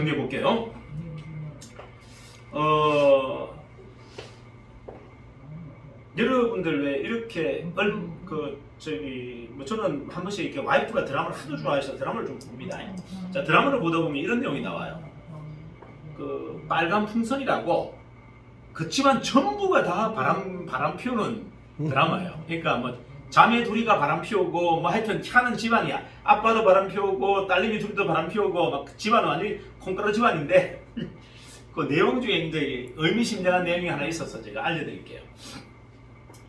정리해 볼게요. 어, 여러분들 왜 이렇게 얼, 그 저기 뭐 저는 한 번씩 이렇게 와이프가 드라마를 하도 좋아해서 드라마를 좀 봅니다. 자 드라마를 보다 보면 이런 내용이 나와요. 그 빨간 풍선이라고 그치만 전부가 다 바람 바람 피우는 드라마예요. 그러니까 뭐 자매 둘이가 바람 피우고 뭐 하여튼 하는 집안이야. 아빠도 바람 피우고 딸내미 둘도 바람 피우고 막 집안은 완전히 콩가루 집안인데 그 내용 중에 이제 의미심장한 내용이 하나 있어서 제가 알려드릴게요.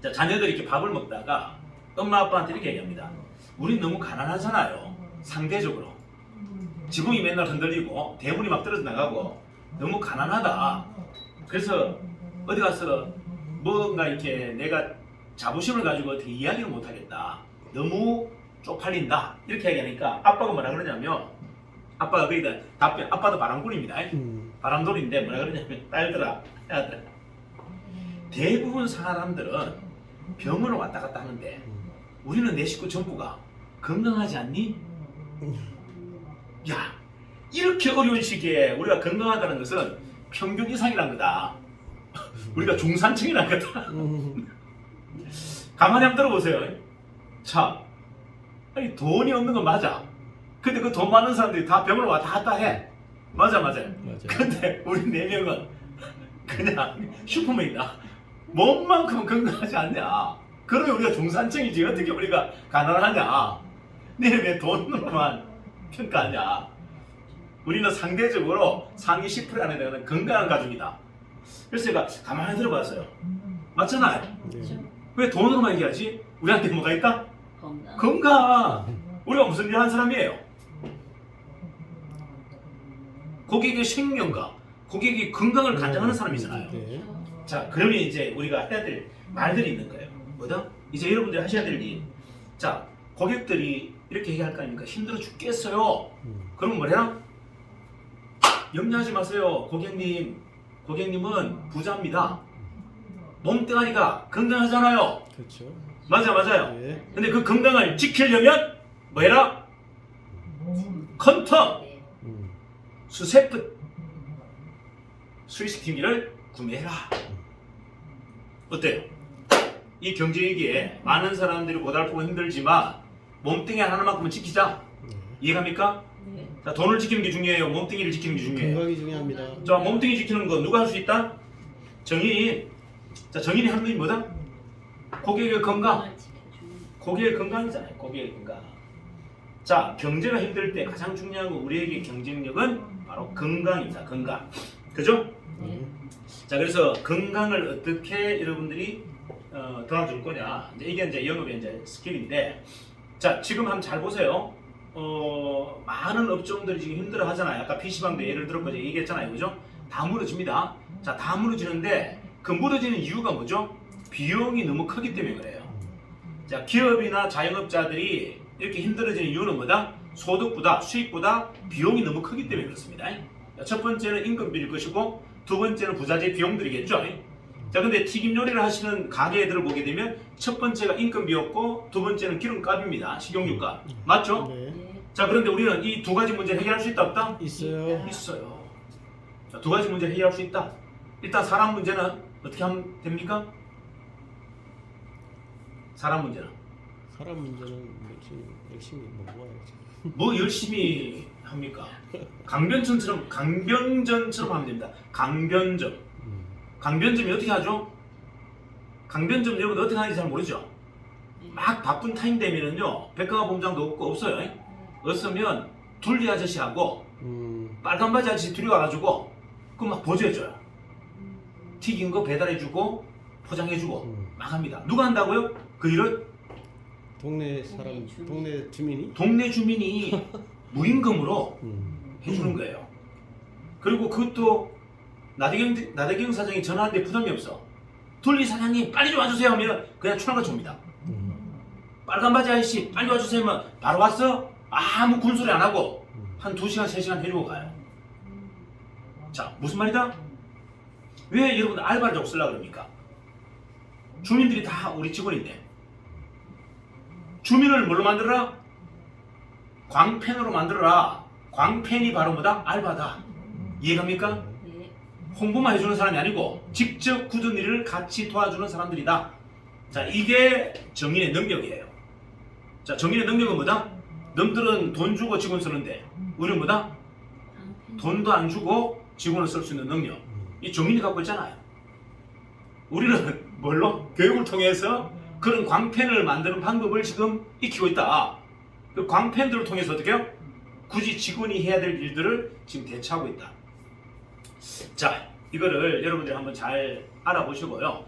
자 자녀들이 이렇게 밥을 먹다가 엄마 아빠한테 이렇게 얘기합니다. 우린 너무 가난하잖아요. 상대적으로 지붕이 맨날 흔들리고 대문이 막 떨어져 나가고 너무 가난하다. 그래서 어디 가서 뭔가 이렇게 내가 자부심을 가지고 어떻게 이야기를 못 하겠다. 너무 쪽팔린다. 이렇게 얘기하니까 아빠가 뭐라 그러냐면 아빠가 거기다 답변 아빠도 바람꾼입니다. 음. 바람돌인데 뭐라 그러냐면 딸들아 아들아 대부분 사람들은 병원을 왔다 갔다 하는데 우리는 내 식구 전부가 건강하지 않니? 야 이렇게 어려운 시기에 우리가 건강하다는 것은 평균 이상이란 거다. 우리가 중산층이란 거다. 음. 가만히 한번 들어보세요. 자, 아니 돈이 없는 건 맞아. 근데 그 돈 많은 사람들이 다 병원을 왔다 갔다 해. 맞아, 맞아요. 맞아요. 근데 우리 네 명은 그냥 슈퍼맨이다. 몸만큼은 건강하지 않냐. 그러면 우리가 중산층이지 어떻게 우리가 가난하냐. 니네 왜 돈으로만 평가하냐. 우리는 상대적으로 상위 10% 안에 들어가는 건강한 가족이다. 그래서 제가 가만히 들어봤어요. 맞잖아요. 네. 왜 돈으로만 얘기하지? 우리한테 뭐가 있다? 건강. 건강. 우리가 무슨 일 하는 사람이에요? 고객의 생명과 고객의 건강을 간장하는 사람이잖아요. 네. 자, 그러면 이제 우리가 해야 될 말들이 있는 거예요. 뭐다? 이제 여러분들이 하셔야 될 일. 자, 고객들이 이렇게 얘기할 거 아닙니까? 힘들어 죽겠어요. 음. 그러면 뭐래나? 염려하지 마세요. 고객님. 고객님은 부자입니다. 몸뚱아리가 건강하잖아요. 그렇죠. 맞아, 맞아요. 네. 근데 그 건강을 지키려면 뭐해라? 컨텀, 네. 음. 수세프, 스위스팅기를 구매해라. 어때요? 이 경제 위기에 많은 사람들이 고달프고 힘들지만 몸뚱이 하나만큼은 지키자. 네. 이해갑니까? 네. 자, 돈을 지키는 게 중요해요. 몸뚱이를 지키는 게 중요해요. 건강이 중요합니다. 자, 몸뚱이 지키는 거 누가 할 수 있다? 정의인. 자, 정의인이 하는 게 뭐다? 고객의 건강. 고객의 건강이잖아요. 고객의 건강. 자, 경제가 힘들 때 가장 중요한 건 우리에게 경쟁력은 바로 건강입니다. 건강. 그죠? 네. 자, 그래서 건강을 어떻게 여러분들이 어, 도와줄 거냐. 이제 이게 이제 영업의 이제 스킬인데, 자, 지금 한번 잘 보세요. 어, 많은 업종들이 지금 힘들어 하잖아요. 아까 PC방도 예를 들었고 얘기했잖아요. 그죠? 다 무너집니다. 자, 다 무너지는데 그 무너지는 이유가 뭐죠? 비용이 너무 크기 때문에 그래요. 자, 기업이나 자영업자들이 이렇게 힘들어지는 이유는 뭐다? 소득보다 수익보다 비용이 너무 크기 때문에 그렇습니다. 자, 첫 번째는 임금비일 것이고 두 번째는 부자재 비용들이겠죠. 자, 근데 튀김 요리를 하시는 가게들을 보게 되면 첫 번째가 임금비였고 두 번째는 기름값입니다. 식용유값. 맞죠? 네. 네. 자, 그런데 우리는 이 두 가지 문제를 해결할 수 있다 없다? 있어요. 있어요. 자, 두 가지 문제 해결할 수 있다. 일단 사람 문제는 어떻게 하면 됩니까? 사람 문제는 사람 문제는 열심히 열심히 먹어야지. 뭐 열심히 합니까? 강변천처럼 강변전처럼 하면 됩니다. 강변점. 음. 강변점이 어떻게 하죠? 강변점 여러분 어떻게 하는지 잘 모르죠? 막 바쁜 타임 되면은요 백화가 공장도 없고 없어요. 없으면 둘리 아저씨하고 음. 빨간 바지 아저씨 둘이 와가지고 그막 보조해줘요. 튀긴 거 배달해주고 포장해주고 음. 막 합니다. 누가 한다고요? 그 일을 동네 사람 동네 주민. 동네 주민이 동네 주민이 무임금으로 음. 해주는 거예요. 그리고 그것도 나대경, 나대경 사장이 전화하는데 부담이 없어. 둘리 사장님 빨리 좀 와주세요 하면 그냥 천원을 줍니다. 음. 빨간 바지 아저씨 빨리 와주세요 하면 바로 왔어? 아무 군소리 안 하고 음. 한 2시간, 3시간 해주고 가요. 자, 무슨 말이다? 왜 여러분들 알바를 좀 쓰려고 그럽니까? 주민들이 다 우리 직원인데 주민을 뭘로 만들어라? 광팬으로 만들어라. 광팬이 바로 뭐다? 알바다. 이해갑니까? 네. 홍보만 해주는 사람이 아니고 직접 굳은 일을 같이 도와주는 사람들이다. 자, 이게 정인의 능력이에요. 자, 정인의 능력은 뭐다? 남들은 돈 주고 직원 쓰는데 우리는 뭐다? 돈도 안 주고 직원을 쓸 수 있는 능력. 이 정인이 갖고 있잖아요. 우리는 뭘로? 교육을 통해서 그런 광팬을 만드는 방법을 지금 익히고 있다. 그 광팬들을 통해서 어떻게 해요? 굳이 직원이 해야 될 일들을 지금 대처하고 있다. 자, 이거를 여러분들이 한번 잘 알아보시고요.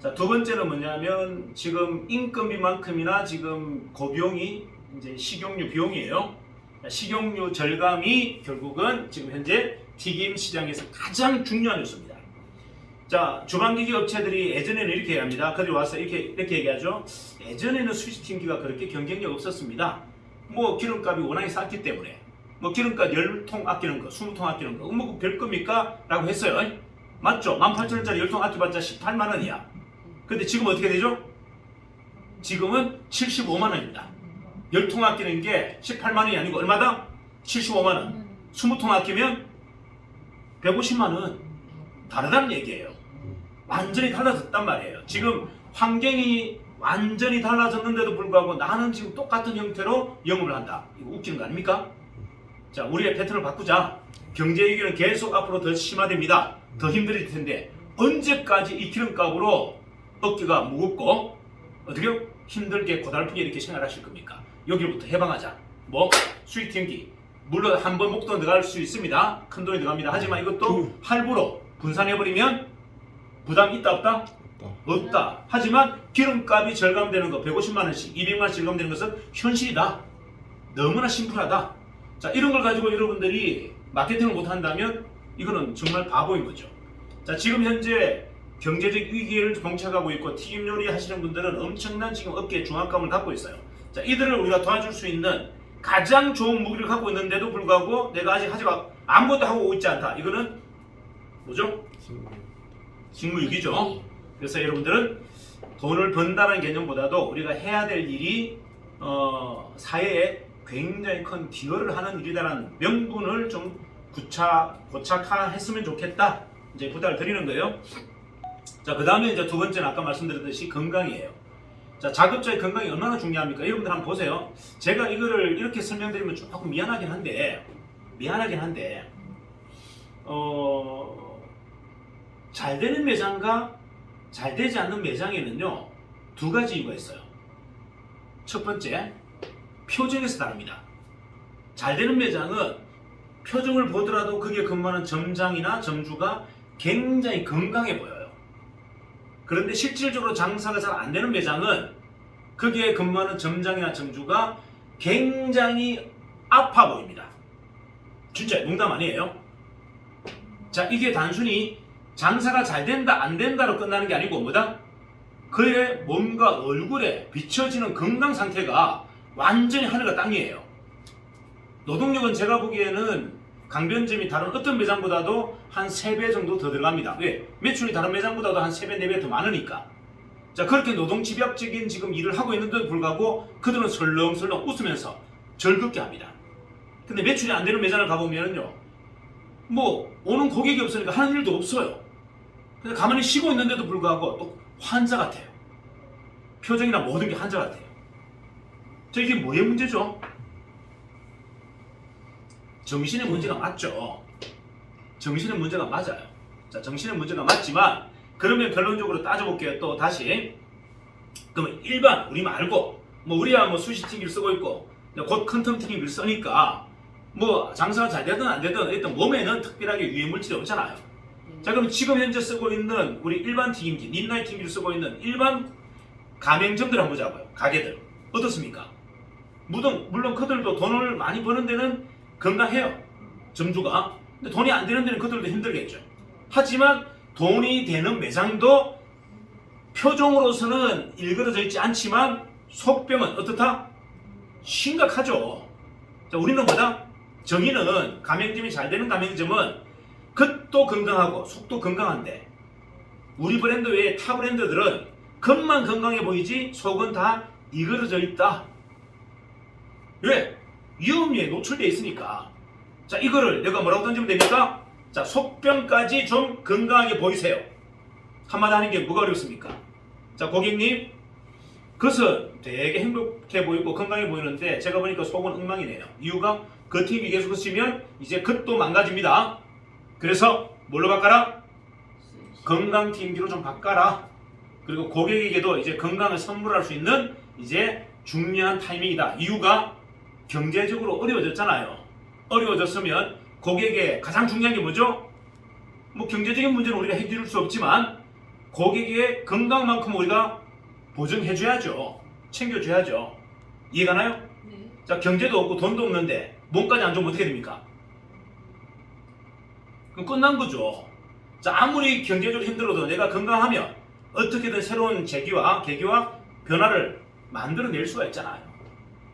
자, 두 번째는 뭐냐면 지금 인건비만큼이나 지금 고비용이 이제 식용유 비용이에요. 자, 식용유 절감이 결국은 지금 현재 튀김 시장에서 가장 중요한 요소입니다. 자, 주방기기 업체들이 예전에는 이렇게 합니다. 그들이 와서 이렇게 이렇게 얘기하죠. 예전에는 스위치팀기가 그렇게 경쟁력 없었습니다. 뭐 기름값이 워낙에 쌌기 때문에 뭐 기름값 10통 아끼는 거, 20통 아끼는 거, 뭐별 겁니까? 라고 했어요. 맞죠? 18,000원짜리 10통 아껴봤자 18만 원이야. 근데 지금 어떻게 되죠? 지금은 75만 원입니다. 10통 아끼는 게 18만 원이 아니고 얼마다? 75만 원. 20통 아끼면 150만 원. 다르다는 얘기예요. 완전히 달라졌단 말이에요. 지금 환경이 완전히 달라졌는데도 불구하고 나는 지금 똑같은 형태로 영업을 한다. 이거 웃기는 거 아닙니까? 자, 우리의 패턴을 바꾸자. 경제 위기는 계속 앞으로 더 심화됩니다. 더 힘들어질 텐데 언제까지 이 기름값으로 어깨가 무겁고 어떻게요? 힘들게 고달프게 이렇게 생활하실 겁니까? 여기로부터 해방하자. 뭐 수익 튕기. 물론 한 번 목돈 들어갈 수 있습니다. 큰 돈이 들어갑니다. 하지만 이것도 할부로 분산해버리면 부담 있다 없다? 없다. 하지만 기름값이 절감되는 거 150만 원씩, 200만 원씩 절감되는 것은 현실이다. 너무나 심플하다. 자, 이런 걸 가지고 여러분들이 마케팅을 못 한다면 이거는 정말 바보인 거죠. 자, 지금 현재 경제적 위기를 봉착하고 있고 튀김 요리 하시는 분들은 엄청난 지금 어깨에 중압감을 갖고 있어요. 자, 이들을 우리가 도와줄 수 있는 가장 좋은 무기를 갖고 있는데도 불구하고 내가 아직 하지 마 아무것도 하고 있지 않다. 이거는 뭐죠? 직무유기죠. 그래서 여러분들은 돈을 번다는 개념보다도 우리가 해야 될 일이 어, 사회에 굉장히 큰 기여를 하는 일이다라는 명분을 좀 구차 고착화했으면 좋겠다. 이제 부탁을 드리는 거예요. 자, 그 다음에 이제 두 번째는 아까 말씀드렸듯이 건강이에요. 자, 자급자의 건강이 얼마나 중요합니까? 여러분들 한번 보세요. 제가 이거를 이렇게 설명드리면 조금 미안하긴 한데, 미안하긴 한데, 어, 잘 되는 매장과 잘 되지 않는 매장에는요, 두 가지 이유가 있어요. 첫 번째, 표정에서 다릅니다. 잘 되는 매장은 표정을 보더라도 그게 근무하는 점장이나 점주가 굉장히 건강해 보여요. 그런데 실질적으로 장사가 잘 안 되는 매장은 거기에 근무하는 점장이나 점주가 굉장히 아파 보입니다. 진짜 농담 아니에요. 자, 이게 단순히 장사가 잘 된다, 안 된다로 끝나는 게 아니고 뭐다? 그의 몸과 얼굴에 비춰지는 건강 상태가 완전히 하늘과 땅이에요. 노동력은 제가 보기에는 강변점이 다른 어떤 매장보다도 한 3배 정도 더 들어갑니다. 왜? 매출이 다른 매장보다도 한 3배, 4배 더 많으니까. 자, 그렇게 노동 집약적인 지금 일을 하고 있는데도 불구하고 그들은 설렁설렁 웃으면서 즐겁게 합니다. 근데 매출이 안 되는 매장을 가보면요. 뭐, 오는 고객이 없으니까 하는 일도 없어요. 근데 가만히 쉬고 있는데도 불구하고 또 환자 같아요. 표정이나 모든 게 환자 같아요. 자, 이게 뭐의 문제죠? 정신의 문제가 맞죠. 정신의 문제가 맞아요. 자, 정신의 문제가 맞지만 그러면 결론적으로 따져볼게요. 또 다시. 그러면 일반 우리 말고 뭐 우리야 뭐 수시 튀기를 쓰고 있고 곧 큰텀 튀기를 쓰니까 뭐 장사가 잘 되든 안 되든 일단 몸에는 특별하게 유해 물질이 없잖아요. 자 그럼 지금 현재 쓰고 있는 우리 일반 튀김기, 닌나이 튀김기를 쓰고 있는 일반 가맹점들 한번 보자고요. 가게들 어떻습니까? 물론 물론 그들도 돈을 많이 버는 데는 건강해요. 점주가. 근데 돈이 안 되는 데는 그들도 힘들겠죠. 하지만 돈이 되는 매장도 표정으로서는 일그러져 있지 않지만 속병은 어떻다? 심각하죠. 자, 우리는 뭐다? 정의는 가맹점이 잘 되는 가맹점은 겉도 건강하고 속도 건강한데 우리 브랜드 외에 타 브랜드들은 겉만 건강해 보이지 속은 다 이그러져 있다. 왜? 위험에 노출돼 있으니까. 자, 이거를 내가 뭐라고 던지면 됩니까? 자, 자, 속병까지 좀 건강하게 보이세요. 한마디 하는 게 뭐가 어렵습니까? 자, 고객님, 겉은 되게 행복해 보이고 건강해 보이는데 제가 보니까 속은 엉망이네요. 이유가 겉힘이 계속 쓰시면 이제 겉도 망가집니다. 그래서 뭘로 바꿔라? 건강팀기로 좀 바꿔라. 그리고 고객에게도 이제 건강을 선물할 수 있는 이제 중요한 타이밍이다. 이유가 경제적으로 어려워졌잖아요. 어려워졌으면 고객의 가장 중요한 게 뭐죠? 뭐 경제적인 문제는 우리가 해결할 수 없지만 고객의 건강만큼 우리가 보증해줘야죠. 챙겨줘야죠. 이해가 나요? 네. 자 경제도 없고 돈도 없는데 몸까지 안 좋으면 어떻게 됩니까? 그럼 끝난 거죠. 자 아무리 경제적으로 힘들어도 내가 건강하면 어떻게든 새로운 재기와 계기와 변화를 만들어낼 수가 있잖아요.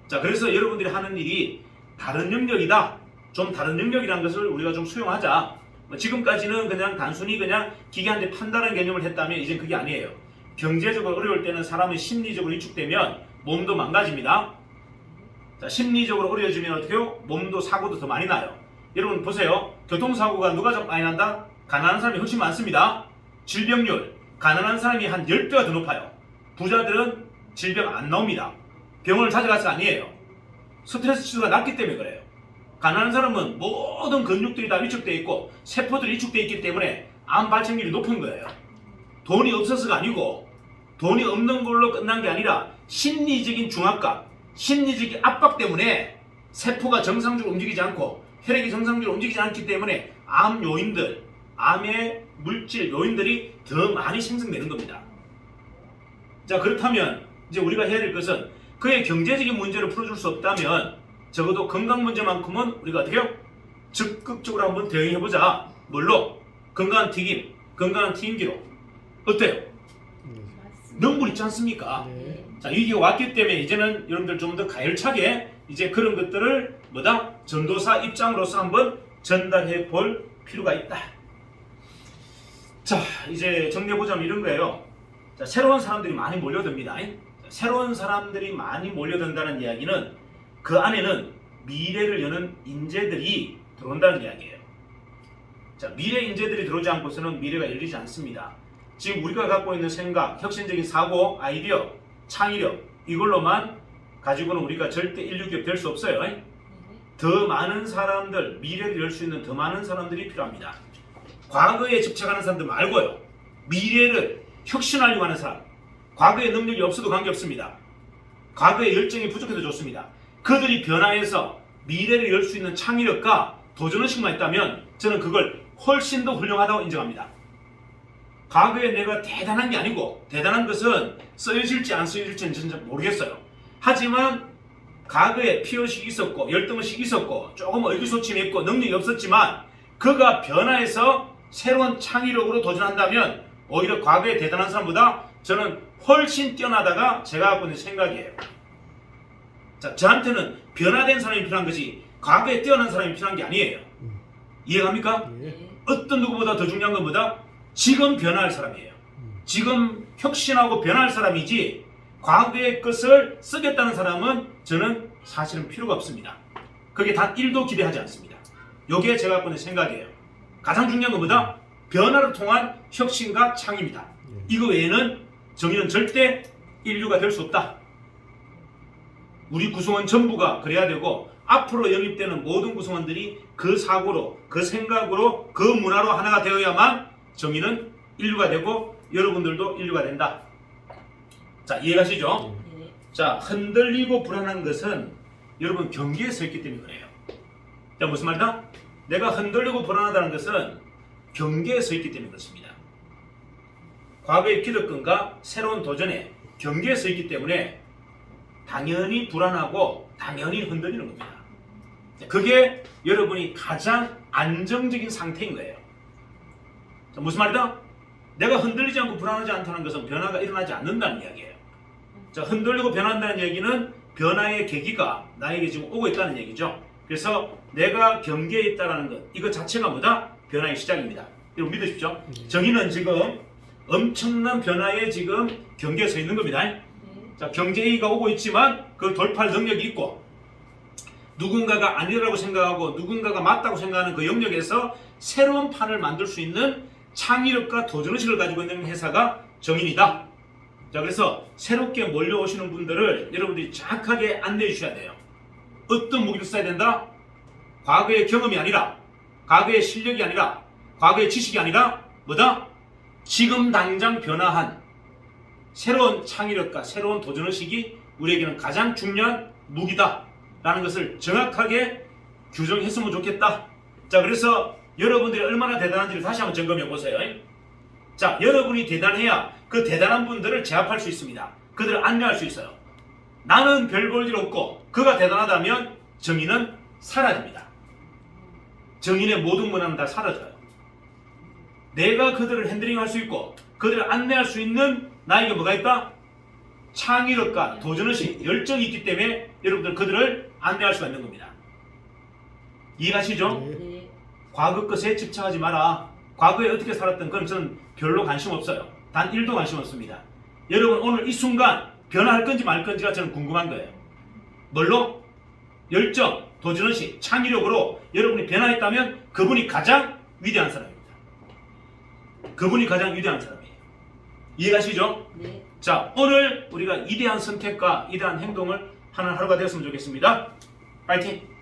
자 그래서 여러분들이 하는 일이 다른 영역이다. 좀 다른 영역이라는 것을 우리가 좀 수용하자. 뭐 지금까지는 그냥 단순히 그냥 기계한테 판단하는 개념을 했다면 이제 그게 아니에요. 경제적으로 어려울 때는 사람이 심리적으로 위축되면 몸도 망가집니다. 자, 심리적으로 어려워지면 어떻게요? 몸도 사고도 더 많이 나요. 여러분 보세요. 교통사고가 누가 좀 많이 난다? 가난한 사람이 훨씬 많습니다. 질병률, 가난한 사람이 한 10배가 더 높아요. 부자들은 질병 안 나옵니다. 병원을 찾아가서 아니에요. 스트레스 지수가 낮기 때문에 그래요. 가난한 사람은 모든 근육들이 다 위축되어 있고 세포들이 위축되어 있기 때문에 암 발생률이 높은 거예요. 돈이 없어서가 아니고 돈이 없는 걸로 끝난 게 아니라 심리적인 중압감, 심리적인 압박 때문에 세포가 정상적으로 움직이지 않고 혈액이 정상적으로 움직이지 않기 때문에 암 요인들, 암의 물질 요인들이 더 많이 생성되는 겁니다. 자 그렇다면 이제 우리가 해야 될 것은 그의 경제적인 문제를 풀어줄 수 없다면 적어도 건강 문제만큼은 우리가 어떻게 해요? 적극적으로 한번 대응해보자. 뭘로? 건강한 튀김, 건강한 튀김기로. 어때요? 명분 있지 않습니까? 네. 자, 위기가 왔기 때문에 이제는 여러분들 좀 더 가열차게 이제 그런 것들을 뭐다? 전도사 입장으로서 한번 전달해 볼 필요가 있다. 자, 이제 정리해보자면 이런 거예요. 자, 새로운 사람들이 많이 몰려듭니다. 자, 새로운 사람들이 많이 몰려든다는 이야기는 그 안에는 미래를 여는 인재들이 들어온다는 이야기예요. 자, 미래 인재들이 들어오지 않고서는 미래가 열리지 않습니다. 지금 우리가 갖고 있는 생각, 혁신적인 사고, 아이디어, 창의력 이걸로만 가지고는 우리가 절대 인류기업 될 수 없어요. 네. 더 많은 사람들, 미래를 열 수 있는 더 많은 사람들이 필요합니다. 과거에 집착하는 사람들 말고요. 미래를 혁신하려고 하는 사람. 과거의 능력이 없어도 관계없습니다. 과거의 열정이 부족해도 좋습니다. 그들이 변화해서 미래를 열 수 있는 창의력과 도전의식만 있다면 저는 그걸 훨씬 더 훌륭하다고 인정합니다. 과거에 내가 대단한 게 아니고 대단한 것은 쓰여질지 안 쓰여질지는 진짜 모르겠어요. 하지만 과거에 피의식이 있었고 열등의식이 있었고 조금 의기소침했고 능력이 없었지만 그가 변화해서 새로운 창의력으로 도전한다면 오히려 과거에 대단한 사람보다 저는 훨씬 뛰어나다가 제가 갖고 있는 생각이에요. 자, 저한테는 변화된 사람이 필요한 것이 과거에 뛰어난 사람이 필요한 게 아니에요. 이해갑니까? 네. 네. 어떤 누구보다 더 중요한 건 뭐다? 지금 변화할 사람이에요. 지금 혁신하고 변화할 사람이지 과거의 것을 쓰겠다는 사람은 저는 사실은 필요가 없습니다. 그게 단 1도 기대하지 않습니다. 요게 제가 갖고 있는 생각이에요. 가장 중요한 건 뭐다? 변화를 통한 혁신과 창의입니다. 이거 외에는 정의는 절대 인류가 될 수 없다. 우리 구성원 전부가 그래야 되고 앞으로 영입되는 모든 구성원들이 그 사고로 그 생각으로 그 문화로 하나가 되어야만 정의는 인류가 되고 여러분들도 인류가 된다. 자 이해가시죠? 네. 자 흔들리고 불안한 것은 여러분 경계에 서 있기 때문에 그래요. 자 무슨 말이다? 내가 흔들리고 불안하다는 것은 경계에 서 있기 때문에 그렇습니다. 과거의 기득권과 새로운 도전에 경계에 서 있기 때문에 당연히 불안하고 당연히 흔들리는 겁니다. 그게 여러분이 가장 안정적인 상태인 거예요. 자, 무슨 말이다? 내가 흔들리지 않고 불안하지 않다는 것은 변화가 일어나지 않는다는 이야기예요. 자, 흔들리고 변한다는 얘기는 변화의 계기가 나에게 지금 오고 있다는 얘기죠. 그래서 내가 경계에 있다는 것, 이것 자체가 뭐다? 변화의 시작입니다. 여러분 믿으십시오. 정의는 지금 엄청난 변화에 지금 경계에 서 있는 겁니다. 네. 자, 경제위기가 오고 있지만 그 돌파할 능력이 있고 누군가가 아니라고 생각하고 누군가가 맞다고 생각하는 그 영역에서 새로운 판을 만들 수 있는 창의력과 도전의식을 가지고 있는 회사가 정인이다. 자, 그래서 새롭게 몰려오시는 분들을 여러분들이 정확하게 안내해 주셔야 돼요. 어떤 무기를 써야 된다? 과거의 경험이 아니라, 과거의 실력이 아니라, 과거의 지식이 아니라, 뭐다? 지금 당장 변화한 새로운 창의력과 새로운 도전의식이 우리에게는 가장 중요한 무기다. 라는 것을 정확하게 규정했으면 좋겠다. 자, 그래서 여러분들이 얼마나 대단한지를 다시 한번 점검해 보세요. 자, 여러분이 대단해야 그 대단한 분들을 제압할 수 있습니다. 그들을 안내할 수 있어요. 나는 별 볼 일 없고 그가 대단하다면 정의는 사라집니다. 정의의 모든 문화는 다 사라져요. 내가 그들을 핸들링할 수 있고 그들을 안내할 수 있는 나에게 뭐가 있다? 창의력과 도전의식, 열정이 있기 때문에 여러분들 그들을 안내할 수가 있는 겁니다. 이해가시죠? 네. 네. 과거 것에 집착하지 마라. 과거에 어떻게 살았던 그건 저는 별로 관심 없어요. 단 1도 관심 없습니다. 여러분 오늘 이 순간 변화할 건지 말 건지가 저는 궁금한 거예요. 뭘로? 열정, 도전의식, 창의력으로 여러분이 변화했다면 그분이 가장 위대한 사람입니다. 그분이 가장 위대한 사람이에요. 이해가시죠? 네. 자, 오늘 우리가 이대한 선택과 이대한 행동을 하는 하루가 되었으면 좋겠습니다. 파이팅!